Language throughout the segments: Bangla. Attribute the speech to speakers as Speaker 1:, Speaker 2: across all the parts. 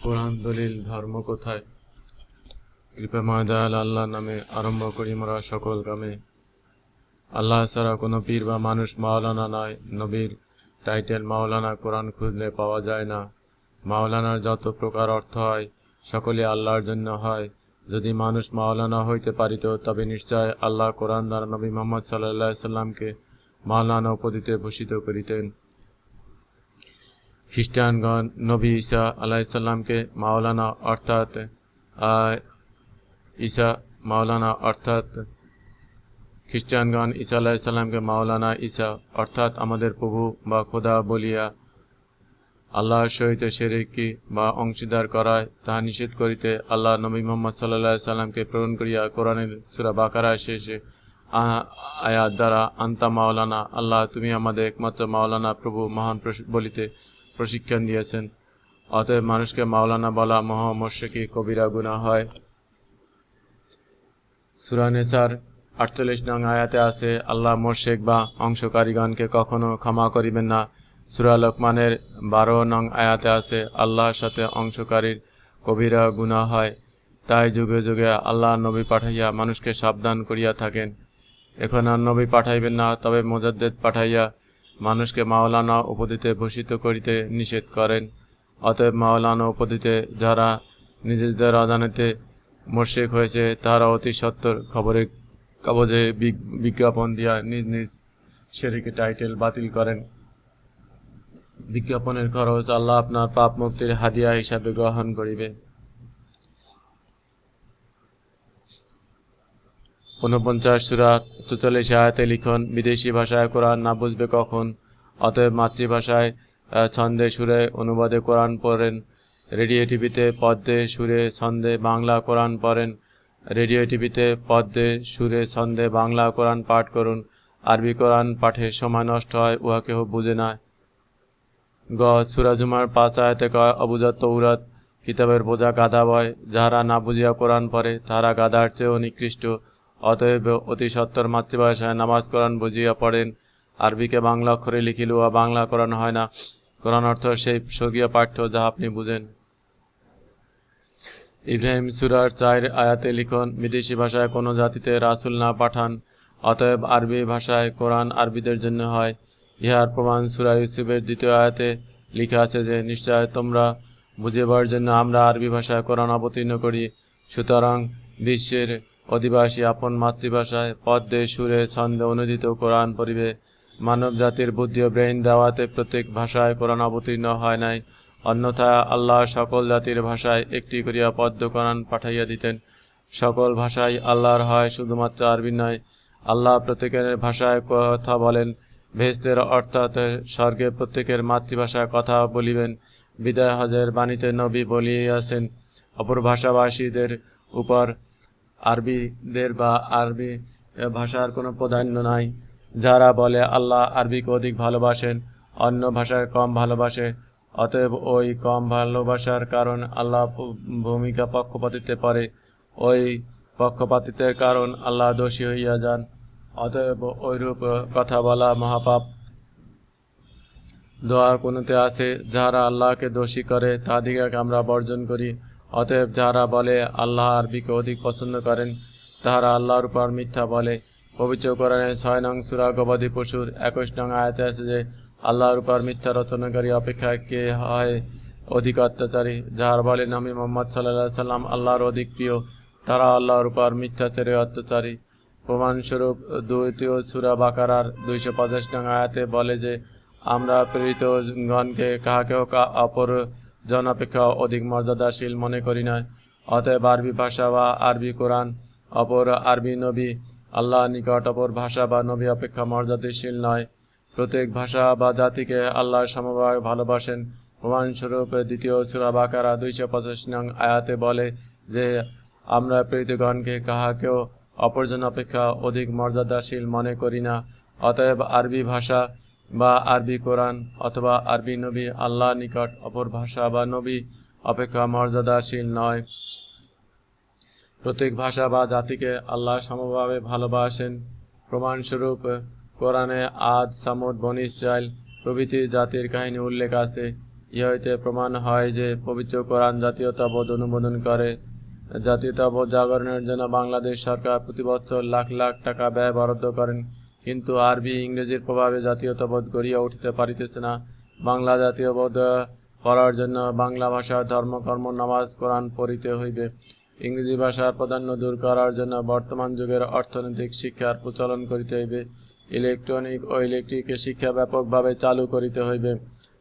Speaker 1: কোরআন দলিল, ধর্ম কোথায়? কৃপাময় দয়াল আল্লাহ নামে আরম্ভ করি মোরা সকল কামে। আল্লাহ ছাড়া কোনো পীর বা মানুষ মাওলানা নয় নবীর টাইটেল মাওলানা কোরআন খুঁজলে পাওয়া যায় না। মাওলানার যত প্রকার অর্থ হয় সকলে আল্লাহর জন্য হয়। যদি মানুষ মাওলানা হইতে পারিত, তবে নিশ্চয় আল্লাহ কোরআন দ্বারা নবী মোহাম্মদ সাল্লাহ সাল্লামকে মাওলানা উপাধিতে ভূষিত করিতেন। খ্রিস্টানগণ, নবী ঈসা আলাইসাল্লামকে মাওলানা অর্থাৎ ঈসা মাওলানা অর্থাৎ, খ্রিস্টানগণ ঈসা আলাইসাল্লামকে মাওলানা ঈসা অর্থাৎ আমাদের প্রভু বা খোদা বলিয়া আল্লাহর সহিত সেরেকি বা অংশীদার করায় তাহা নিষেধ করিতে আল্লাহ নবী মোহাম্মদ সাল্লাহ সাল্লামকে প্রেরণ করিয়া কোরআনের সুরা বাকারা শেষে আয়াত দ্বারা, আন্তা মাওলানা, আল্লাহ তুমি আমাদের একমাত্র মাওলানা, প্রভু, মহান বলিতে প্রশিক্ষণ দিয়েছেন। অতএব মানুষকে মাওলানা বলা মহামর্ষকি কবিরা গুণা হয়। সুরানেসার আটচল্লিশ নং আয়াতে আছে, আল্লাহ মোর্শেক বা অংশকারীগণকে কখনো ক্ষমা করিবেন না। সুরা লোকমানের বারো নং আয়াতে আছে, আল্লাহর সাথে অংশকারীর কবিরা গুণা হয়। তাই যুগে যুগে আল্লাহ নবী পাঠাইয়া মানুষকে সাবধান করিয়া থাকেন। এখন আর নবী পাঠাইবেন না, তবে মোজাদ্দেদ পাঠাইয়া মানুষকে মাওলানা উপাধিতে ভূষিত করিতে নিষেধ করেন। অতএব মাওলানা উপাধিতে যারা নিজেদের অজানেতে মোর্শেক হয়েছে, তারা অতি সত্তর খবরে, কাগজে বিজ্ঞাপন দিয়া নিজ নিজ শেরিকে টাইটেল বাতিল করেন। বিজ্ঞাপনের খরচ আল্লাহ আপনার পাপ মুক্তির হাদিয়া হিসাবে গ্রহণ করিবে। ঊনপঞ্চাশ সুরা চুচল্লিশ আয়াতে লিখন, বিদেশি ভাষায় কোরআন না বুঝবে কখন? অতএব মাতৃভাষায় ছন্দে সুরে অনুবাদে কোরআন পড়েন। রেডিও টিভিতে পদ্মে সুরে ছন্দে বাংলা কোরআন পড়েন। রেডিও টিভিতে পদ্মে সুরে ছন্দে বাংলা কোরআন পাঠ করুন। আরবি কোরআন পাঠে সময় নষ্ট হয়, উহা কেহ বুঝে না। গ সুরাজুমার পাঁচ আয়াতে কয়, অবুজাত তৌরাত কিতাবের বোঝা গাধা বয়, যাহারা না বুঝিয়া কোরআন পড়ে, তাহারা গাধার চেয়েও নিকৃষ্ট। অতএব অতি সত্তর মাতৃভাষায় নামাজ কোরআন বুঝিয়া পড়েন। আরবিকে বাংলা অক্ষরে লিখিল উহা বাংলা কোরআন হয় না। কোরআন অর্থ সেই স্বর্গীয় পাঠ্য যাহা আপনি বুঝেন। ইব্রাহিম সুরার চার আয়াতে লিখন, বিদেশি ভাষায় কোনো জাতিতে রাসূল না পাঠান, অতএব আরবি ভাষায় কোরআন আরবিদের জন্য হয়। ইহার প্রমাণ সুরা ইউসুফের দ্বিতীয় আয়াতে লিখা আছে যে, নিশ্চয় তোমরা বুঝিবার জন্য আমরা আরবি ভাষায় কোরআন অবতীর্ণ করি। সুতরাং বিশ্বের অধিবাসী আপন মাতৃভাষায় পদ্মে, সুরে, ছন্দে অনুদিত কোরআন পড়িবে। মানব জাতির বুদ্ধি ও ব্রেইন দেওয়াতে প্রত্যেক ভাষায় কোরআন অবতীর্ণ হয় নাই। অন্যথা আল্লাহ সকল জাতির ভাষায় একটি করিয়া পদ্ম কোরআন পাঠাইয়া দিতেন। সকল ভাষাই আল্লাহর হয়, শুধুমাত্র আরবি নয়। আল্লাহ প্রত্যেকের ভাষায় কথা বলেন। ভেস্তের অর্থাৎ স্বর্গে প্রত্যেকের মাতৃভাষায় কথা বলিবেন। বিদায় হজের বাণীতে নবী বলিয়াছেন, অপর ভাষাভাষীদের উপর আরবিদের বা আরবি ভাষার কোনো প্রাধান্য নাই। যারা বলে, আল্লাহ আরবিকে অধিক ভালোবাসেন, অন্য ভাষায় কম ভালোবাসে, অতএব ওই কম ভালোবাসার কারণ আল্লাহ ভূমিকা পক্ষপাতিতে পারে। ওই পক্ষপাতিত্বের কারণ আল্লাহ দোষী হইয়া যান। অতএব ওইরূপ কথা বলা মহাপাপ। দোয়া কোনতে আছে, যাহারা আল্লাহকে দোষী করে তাদিগকে আমরা বর্জন করি। অতএব যাহারা বলে আল্লাহ আরবিকে অধিক পছন্দ করেন, তাহারা আল্লাহর উপর মিথ্যা বলে। পবিত্র কোরআনে ছয় নং সুরা গবাদি পশুর একুশ নং আয়াতে আছে যে, আল্লাহর উপর মিথ্যা রচনাকারী অপেক্ষা কে হয় অধিক অত্যাচারী? যাহার বলেন আমি মোহাম্মদ সাল্লাহ সাল্লাম আল্লাহর অধিক প্রিয়, তারা আল্লাহর উপর মিথ্যাচারী, অত্যাচারী। প্রমাণস্বরূপ দ্বিতীয় সুরা বাকারার দুইশো পঞ্চাশ নং আয়াতে বলে যে, আমরা প্রেরিত গণকে কাহাকেও অপর জন অপেক্ষা অধিক মর্যাদাশীল মনে করি না অতএব আরবি ভাষা বা আরবি কোরআন, অপর আরবি নবী আল্লাহ নিকট অপর ভাষা বা নবী অপেক্ষা মর্যাদাশীল নয়। প্রত্যেক ভাষা বা জাতিকে আল্লাহ সমভাবে ভালোবাসেন। প্রমাণস্বরূপ দ্বিতীয় সুরা বাকারা দুইশো পঁচাশ নং আয়াতে বলে যে, আমরা প্রেরিতগণকে কাহাকেও অপরজন অপেক্ষা অধিক মর্যাদাশীল মনে করি না। অতএব আরবি ভাষা বা আরবি কোরআন অথবা আরবি নবী আল্লাহ নিকট অপর ভাষা বা নবী অপেক্ষা মর্যাদাশীল নয়। প্রত্যেক ভাষা বা জাতিকে আল্লাহ সমভাবে ভালোবাসেন। প্রমাণস্বরূপ কোরআনে আদ, সামুদ, বনি ইসরাইল প্রভৃতি জাতির কাহিনী উল্লেখ আছে। ইহা হইতে প্রমাণ হয় যে পবিত্র কোরআন জাতীয়তাবোধ অনুমোদন করে। জাতীয়তাবোধ জাগরণের জন্য বাংলাদেশ সরকার প্রতি বছর লাখ লাখ টাকা ব্যয় বরাদ্দ করেন। কিন্তু আরবি, ইংরেজির প্রভাবে জাতীয়তাবোধ গড়িয়া উঠিতে পারিতেছে না। বাংলা জাতীয় জাতীয়বোধ করার জন্য বাংলা ভাষা ধর্মকর্ম নামাজ, কোরআন পড়িতে হইবে। ইংরেজি ভাষার প্রাধান্য দূর করার জন্য বর্তমান যুগের অর্থনৈতিক শিক্ষার প্রচলন করিতে হইবে। ইলেকট্রনিক ও ইলেকট্রিক শিক্ষা ব্যাপকভাবে চালু করিতে হইবে।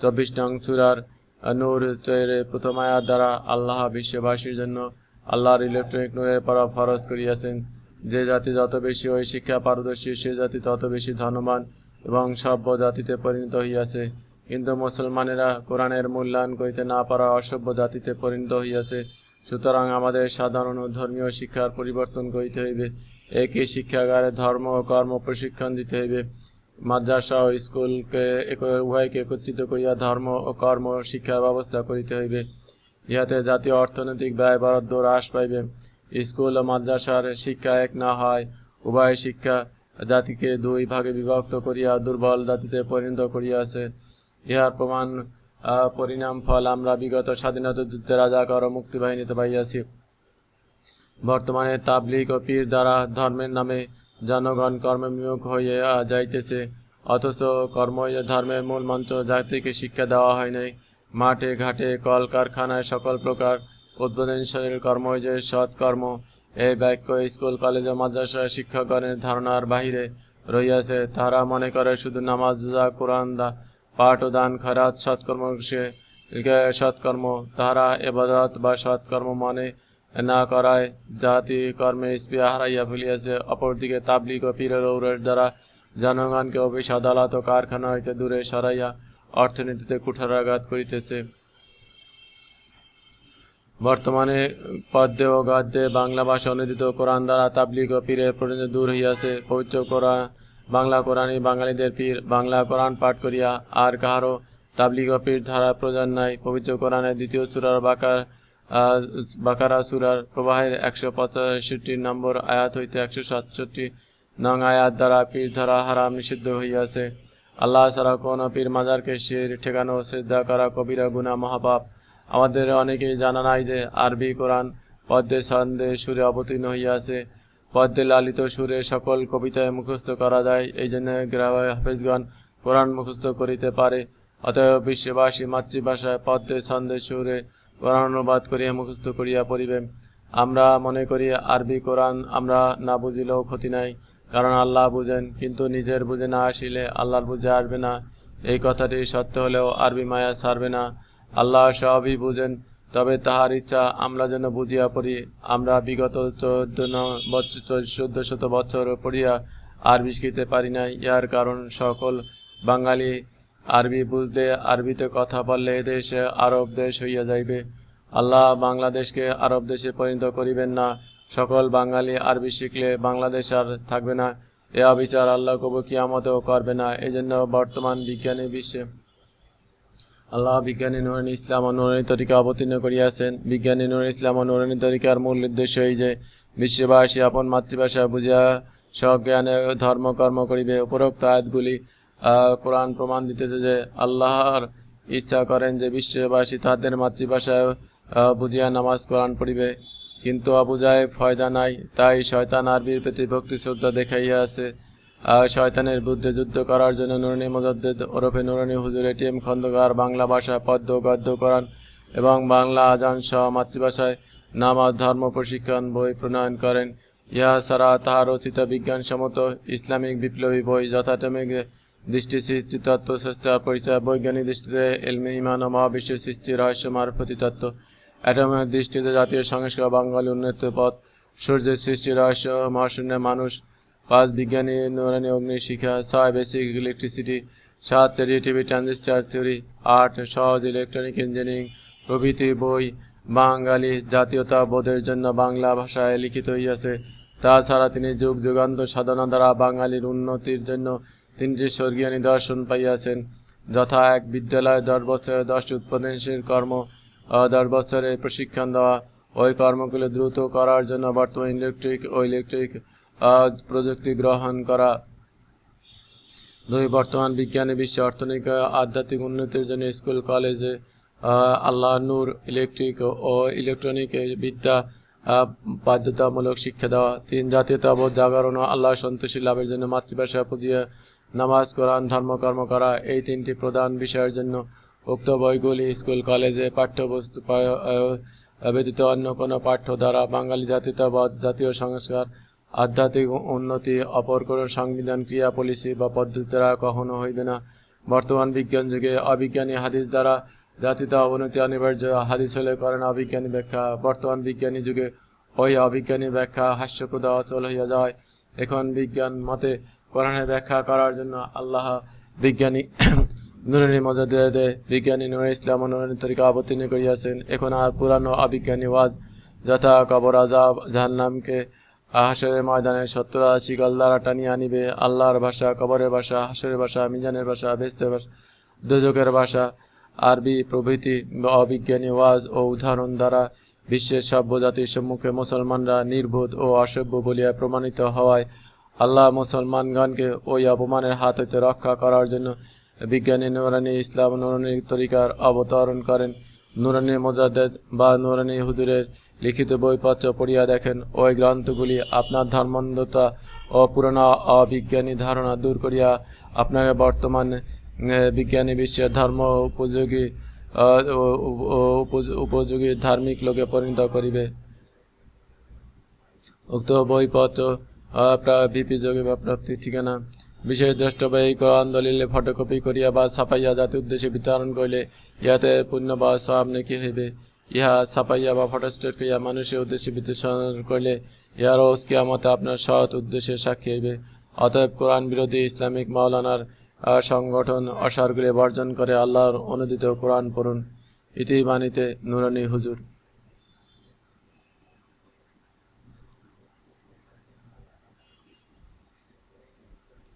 Speaker 1: চব্বিশ নং চূড়ার নূর তৈরে প্রথম আয়াত দ্বারা আল্লাহ বিশ্ববাসীর জন্য আল্লাহর ইলেকট্রনিক নূরের পরা ফরজ করিয়াছেন। যে জাতি যত বেশি ওই শিক্ষা পারদর্শী, সে জাতি তত বেশি ধনবান এবং সভ্য জাতিতে পরিণত হইয়াছে। কিন্তু মুসলমানেরা কোরআনের মূল্যায়ন করিতে না পারা অসভ্য জাতিতে পরিণত হইয়াছে। সুতরাং আমাদের সাধারণ ও ধর্মীয় শিক্ষার পরিবর্তন করিতে হইবে। একই শিক্ষাগারে ধর্ম ও কর্ম প্রশিক্ষণ দিতে হইবে। মাদ্রাসা ও স্কুলকে উভয়কে একত্রিত করিয়া ধর্ম ও কর্ম শিক্ষার ব্যবস্থা করিতে হইবে। ইহাতে জাতীয় অর্থনৈতিক ব্যয় বরাদ্দ হ্রাস পাইবে। স্কুল ও মাদ্রাসার শিক্ষা এক না হয়, উভয় শিক্ষা জাতিকে দুই ভাগে বিভক্ত করিয়া দুর্বল জাতিতে পরিণত করিয়াছে। ইহার প্রমাণ পরিণাম ফল আমরা বিগত স্বাধীনতা যুদ্ধে রাজাকার ও মুক্তিবাহিনীতে পাইয়াছি। বর্তমানে তাবলিগ ও পীর দ্বারা ধর্মের নামে জনগণ কর্মবিমুখ হইয়া যাইতেছে, অথচ কর্ম ধর্মের মূল মঞ্চ জাতিকে শিক্ষা দেওয়া হয় নাই। মাঠে, ঘাটে, কলকারখানায় সকল প্রকার উদ্বোধনশীল কর্মই যে সৎকর্ম। এই বাক্য স্কুল, কলেজ ও মাদ্রাসা শিক্ষকগণের ধারণার বাহিরে রইয়াছে তারা মনে করে শুধু নামাজ, রোজা, কোরআন, দা, পাঠ ও দান খরাত সৎকর্ম সৎকর্ম। তাহারা এবাদত বা সৎকর্ম মনে না করায়। জাতি কর্মের স্পৃহা হারাইয়া ফেলিয়াছে। অপরদিকে তাবলিগ ও পীরের ঔরের দ্বারা জনগণকে অফিস, আদালত ও কারখানা হইতে দূরে সরাইয়া অর্থনীতিতে কুঠারাঘাত করিতেছে। বর্তমানে পদ্মে ও গদ্যে বাংলা ভাষা অনুদিত কোরআন দ্বারা তাবলিগ ও পীরের পর্যন্ত দূর হইয়াছে, পবিত্র কোরআন, বাংলা কোরআনই বাঙালিদের পীর, বাংলা কোরআন পাঠ করিয়া আর কাহারও তাবলিগ ও পীর ধারা প্রয়োজন নাই। পবিত্র কোরআনের দ্বিতীয় সুরার বাকার বাকারা সুরার প্রবাহের একশো পঁচাশিটি নম্বর আয়াত হইতে একশো সাতষট্টি নং আয়াত দ্বারা পীর ধরা হারাম নিষিদ্ধ হইয়াছে। আল্লাহ ছাড়া কোন পীর মাজারকে শির, ঠেকানো সিদ্ধা করা, কবিরা গুনা মহাপাপ আমাদের অনেকেই জানা নাই যে আরবি কোরআন পদ্মে ছন্দে সুরে অবতীর্ণ হইয়াছে। পদ্মে লালিত সুরে সকল কবিতায় মুখস্থ করা যায়, এই জন্য গ্রামে হাফেজগণ কোরআন মুখস্থ করিতে পারে। অতএব বিশ্ববাসী মাতৃভাষায় পদ্মে ছন্দে সুরে কোরআন অনুবাদ করিয়া মুখস্থ করিয়া পড়িবে আমরা মনে করি আরবি কোরআন আমরা না বুঝিলেও ক্ষতি নাই, কারণ আল্লাহ বুঝেন, কিন্তু নিজের বুঝে না আসিলে আল্লাহর বুঝে আসবে না। এই কথাটি সত্য হলেও আরবি মায়া ছাড়বে না। আল্লাহ সবই বুঝেন, তবে তাহার ইচ্ছা আমরা যেন বুঝিয়া পড়ি। আমরা বিগত চোদ্দ বছর চোদ্দ শত বছর পড়িয়া আরবি শিখিতে পারি না ইহার কারণ সকল বাঙালি আরবি বুঝলে আরবিতে কথা বললে দেশে আরব দেশ হইয়া যাইবে। আল্লাহ বাংলাদেশকে আরব দেশে পরিণত করিবেন না। সকল বাঙালি আরবি শিখলে বাংলাদেশ আর থাকবে না। এ অবিচার আল্লাহ কবু কিয়ামতেও করবে না। এই জন্য বর্তমান বিজ্ঞানী বিশ্বে আল্লাহ বিজ্ঞানী নুরানি ইসলাম ও নুরানি তরিকা অবতীর্ণ করিয়াছেন। বিজ্ঞানী নুরানি ইসলাম ও নুরানি তরিকার মূল উদ্দেশ্য এই যে, বিশ্ববাসী আপন মাতৃভাষা বুঝিয়া সজ্ঞানে ধর্ম কর্ম করিবে। উপরোক্ত আয়াতগুলি কোরআন প্রমাণ দিতেছে যে আল্লাহর ইচ্ছা করেন যে বিশ্ববাসী তাদের মাতৃভাষায় বুঝিয়া নামাজ কোরআন পড়িবে। কিন্তু অবুঝায় ফয়দা নাই, তাই শয়তান আরবির প্রতি ভক্তি শ্রদ্ধা দেখাইয়া আছে। শয়তানের বিরুদ্ধে যুদ্ধ করার জন্য নুরানি মুজাদ্দেদ ওরফে নুরানি হুজুর এটিএম খন্দকার বাংলা ভাষায় পদ্য গদ্য করান এবং বাংলা আজান সহ মাতৃভাষায় নামাজ, ধর্ম, প্রশিক্ষণ, বই প্রণয়ন করেন। ইহা ছাড়া তাহার রচিত বিজ্ঞানসম্মত ইসলামিক বিপ্লবী বই যথাটমিক দৃষ্টি সৃষ্টি তত্ত্ব শ্রেষ্ঠার পরিচয়, বৈজ্ঞানিক দৃষ্টিতে এলমি ইমান ও মহাবিশ্বের সৃষ্টি রহস্য মারফতি তত্ত্ব অ্যাটমের দৃষ্টিতে জাতীয় সংস্কার বাঙালি উন্নত পথ, সূর্যের সৃষ্টি, রহস্য, মহাশূন্যের মানুষ পাঁচ বিজ্ঞানী নুরানি অগ্নি শিখা ছয় বেসিক ইলেকট্রিসিটি, সাত রেডিয়েটিভি ট্রানজিস্টার থিওরি, আট সহজ ইলেকট্রনিক ইঞ্জিনিয়ারিং, প্রভৃতি বই, বাঙালি জাতীয়তাবোধের জন্য বাংলা ভাষায় লিখিত হইয়াছে তাছাড়া তিনি যুগ যুগান্ত সাধনা দ্বারা বাঙালির উন্নতির জন্য তিনটি স্বর্গীয় নিদর্শন পাইয়াছেন, যথা এক বিদ্যালয়ে দশ বছরে দশটি উৎপাদনশীল কর্ম দশ বছরে প্রশিক্ষণ দেওয়া। ওই কর্মগুলো দ্রুত করার জন্য বর্তমান ইলেকট্রিক ও ইলেকট্রিক প্রযুক্তি গ্রহণ করা, দুই বর্তমান বিজ্ঞানী বিশ্ব অর্থনৈতিক আধ্যাত্মিক উন্নতির জন্য স্কুল, কলেজে আল্লাহ নূর ইলেকট্রিক ও ইলেকট্রনিক বিদ্যা বাধ্যতামূলক শিক্ষা দেওয়া, তিন জাতীয়তাবোধ জাগরণ ও আল্লাহ সন্তোষী লাভের জন্য মাতৃভাষা পুজিয়ে নামাজ, কোরআন, ধর্মকর্ম করা, এই তিনটি প্রধান বিষয়ের জন্য উক্ত বইগুলি স্কুল, কলেজে পাঠ্যবস্তু ব্যতীত অন্য কোনো পাঠ্য দ্বারা বাঙালি জাতীয়তাবাদ জাতীয় সংস্কার আধ্যাত্মিক উন্নতি অপর কোনো সংবিধান, ক্রিয়া পলিসি বা পদ্ধতি দ্বারা কখনো হইবে না। বর্তমান বিজ্ঞান যুগে অবিজ্ঞানী হাদিস দ্বারা জাতিতা অবনতি অনিবার্য। হাদিস হলে করেন অবিজ্ঞানী ব্যাখ্যা। বর্তমান বিজ্ঞানী যুগে ওই অবিজ্ঞানী ব্যাখ্যা হাস্যপ্রদ, অচল হইয়া যায়। এখন বিজ্ঞান মতে কোরআনের ব্যাখ্যা করার জন্য আল্লাহ বিজ্ঞানী নুরানি মজাদে বিজ্ঞানী নুর ইসলাম নুরানি তরিকা অবতীর্ণ করিয়াছেন। এখন আর পুরানো অবিজ্ঞানী ওয়াজ, যথা কবর আজাব জাহান্নামকে হাসরের ময়দানে সত্তর শিকল দ্বারা টানিয়ে আনিবে। আল্লাহর ভাষা, কবরের ভাষা, হাসরের ভাষা, মিজানের ভাষা বেস্তের ভাষা দুজকের ভাষা, আরবি প্রভৃতি অবিজ্ঞানী ওয়াজ ও উদাহরণ দ্বারা বিশ্বের সভ্য জাতির সম্মুখে মুসলমানরা নির্বোধ ও অসভ্য বলিয়া প্রমাণিত হওয়ায় আল্লাহ মুসলমানগণকে ওই অপমানের হাত হইতে রক্ষা করার জন্য বিজ্ঞানী নুরানি ইসলাম নুরানি তরিকার অবতরণ করেন। নুরানি মোজাদ্দেদ বা নুরানি হুজুরের লিখিত বইপত্র পড়িয়া দেখেন ওই গ্রন্থগুলি আপনার ধর্মান্ধতা ও পুরনো অবিজ্ঞানী ধারণা দূর করিয়া আপনাকে বর্তমান বিজ্ঞানী বিশ্বের ধর্ম উপযোগী উপযোগী ধার্মিক লোকে পরিণত করিবে। উক্ত বইপত্র আহ, বিপি যোগে বা প্রাপ্তির ঠিকানা। বিশেষ দ্রষ্টব্য এই কোরআন দলিলে ফটোকপি করিয়া বা ছাপাইয়া জাতি উদ্দেশ্যে বিতরণ করিলে ইয়াতে পুণ্য বা সব নাকি হইবে। ইহা ছাপাইয়া বা ফটোস্টেট করিয়া মানুষের উদ্দেশ্যে বিশ্লেষণ করলে ইহার রোজ কিয়ামতে আপনার সৎ উদ্দেশ্যে সাক্ষী হইবে। অতএব কোরআন বিরোধী ইসলামিক মাওলানার সংগঠন অসারগুলি বর্জন করে আল্লাহর অনুদিত কোরআন পড়ুন। ইতি বাণীতে নুরানি হুজুর।